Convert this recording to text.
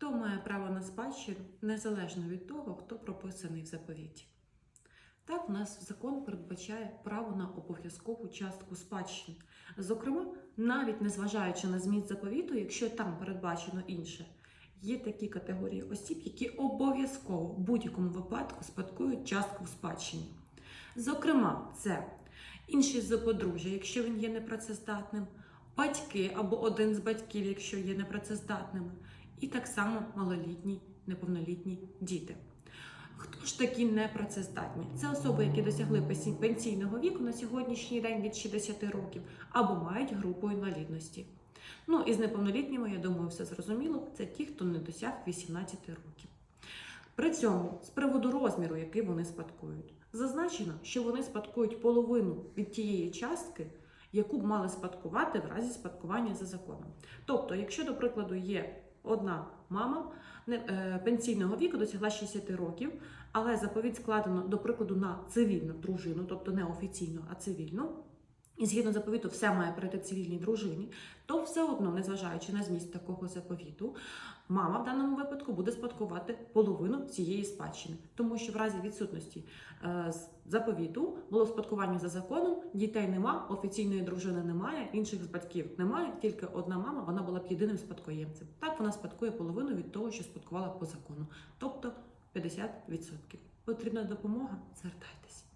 Хто має право на спадщину незалежно від того, хто прописаний в заповіті. Так, у нас закон передбачає право на обов'язкову частку спадщини. Зокрема, навіть незважаючи на зміст заповіту, якщо там передбачено інше, є такі категорії осіб, які обов'язково в будь-якому випадку спадкують частку в спадщині. Зокрема, це інші з подружжя, якщо він є непрацездатним, батьки або один з батьків, якщо є непрацездатними, і так само малолітні, неповнолітні діти. Хто ж такі непрацездатні? Це особи, які досягли пенсійного віку на сьогоднішній день від 60 років або мають групу інвалідності. Ну і з неповнолітніми, я думаю, все зрозуміло. Це ті, хто не досяг 18 років. При цьому, з приводу розміру, який вони спадкують, зазначено, що вони спадкують половину від тієї частки, яку б мали спадкувати в разі спадкування за законом. Тобто, якщо, до прикладу, є одна мама е, пенсійного віку, досягла 60 років, але заповідь складено, до прикладу, на цивільну дружину, тобто не офіційну, а цивільну. І згідно заповіту, все має перейти цивільній дружині, то все одно, незважаючи на зміст такого заповіту, мама в даному випадку буде спадкувати половину цієї спадщини, тому що в разі відсутності е, заповіту було спадкування за законом, дітей нема, офіційної дружини немає, інших з батьків немає, тільки одна мама, вона була б єдиним спадкоємцем. Так вона спадкує половину від того, що спадкувала по закону, тобто 50%. Потрібна допомога, звертайтеся.